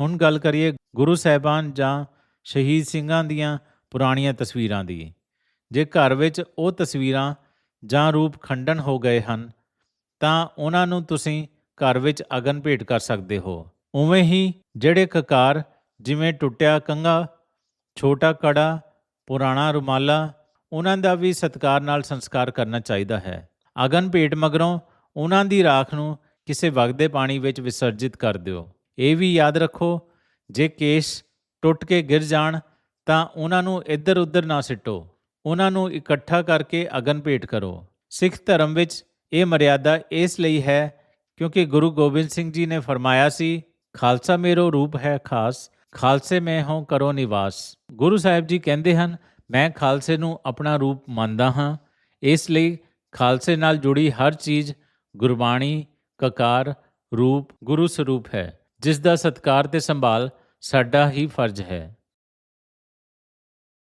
ਹੁਣ ਗੱਲ ਕਰੀਏ ਗੁਰੂ ਸਾਹਿਬਾਨ ਜਾਂ ਸ਼ਹੀਦ ਸਿੰਘਾਂ ਦੀਆਂ ਪੁਰਾਣੀਆਂ ਤਸਵੀਰਾਂ ਦੀ। ਜੇ ਘਰ ਵਿੱਚ ਉਹ ਤਸਵੀਰਾਂ ਜਾਂ ਰੂਪ ਖੰਡਨ ਹੋ ਗਏ ਹਨ, ਤਾਂ ਉਹਨਾਂ ਨੂੰ ਤੁਸੀਂ ਘਰ ਵਿੱਚ ਅਗਨ ਭੇਟ ਕਰ ਸਕਦੇ ਹੋ। ਉਵੇਂ ਹੀ ਜਿਹੜੇ ਕਕਾਰ ਜਿਵੇਂ ਟੁੱਟਿਆ ਕੰਗਾ ਛੋਟਾ ਕੜਾ, ਪੁਰਾਣਾ ਰੁਮਾਲਾ, ਉਹਨਾਂ ਦਾ ਵੀ ਸਤਕਾਰ ਨਾਲ ਸੰਸਕਾਰ ਕਰਨਾ ਚਾਹੀਦਾ ਹੈ। ਅਗਨ ਭੇਟ ਮਗਰੋਂ ਉਹਨਾਂ ਦੀ ਰਾਖ ਨੂੰ ਕਿਸੇ ਵਗਦੇ ਪਾਣੀ ਵਿੱਚ ਵਿਸਰਜਿਤ ਕਰ ਦਿਓ। ਇਹ ਵੀ ਯਾਦ ਰੱਖੋ, ਜੇ ਕੇਸ ਟੁੱਟ ਕੇ ਗਿਰ ਜਾਣ, ਤਾਂ ਉਹਨਾਂ ਨੂੰ ਇੱਧਰ ਉੱਧਰ ਨਾ ਸਿੱਟੋ। ਉਹਨਾਂ ਨੂੰ ਇਕੱਠਾ ਕਰਕੇ ਅਗਨ ਭੇਟ ਕਰੋ। ਸਿੱਖ ਧਰਮ ਵਿੱਚ ਇਹ ਮਰਿਆਦਾ ਇਸ ਲਈ ਹੈ ਕਿਉਂਕਿ ਗੁਰੂ ਗੋਬਿੰਦ ਸਿੰਘ ਜੀ ਨੇ ਫਰਮਾਇਆ ਸੀ, ਖਾਲਸਾ ਮੇਰੋ ਰੂਪ ਹੈ ਖਾਸ, ਖਾਲਸੇ ਮੈਂ ਹਾਂ ਕਰੋ ਨਿਵਾਸ। ਗੁਰੂ ਸਾਹਿਬ ਜੀ ਕਹਿੰਦੇ ਹਨ, ਮੈਂ ਖਾਲਸੇ ਨੂੰ ਆਪਣਾ ਰੂਪ ਮੰਨਦਾ ਹਾਂ। ਇਸ ਲਈ ਖਾਲਸੇ ਨਾਲ ਜੁੜੀ ਹਰ ਚੀਜ਼ ਗੁਰਬਾਣੀ, ਕਕਾਰ, ਰੂਪ, ਗੁਰੂ ਸਰੂਪ ਹੈ। ਜਿਸ ਦਾ ਸਤਕਾਰ ਤੇ ਸੰਭਾਲ ਸਾਡਾ ਹੀ ਫਰਜ਼ ਹੈ।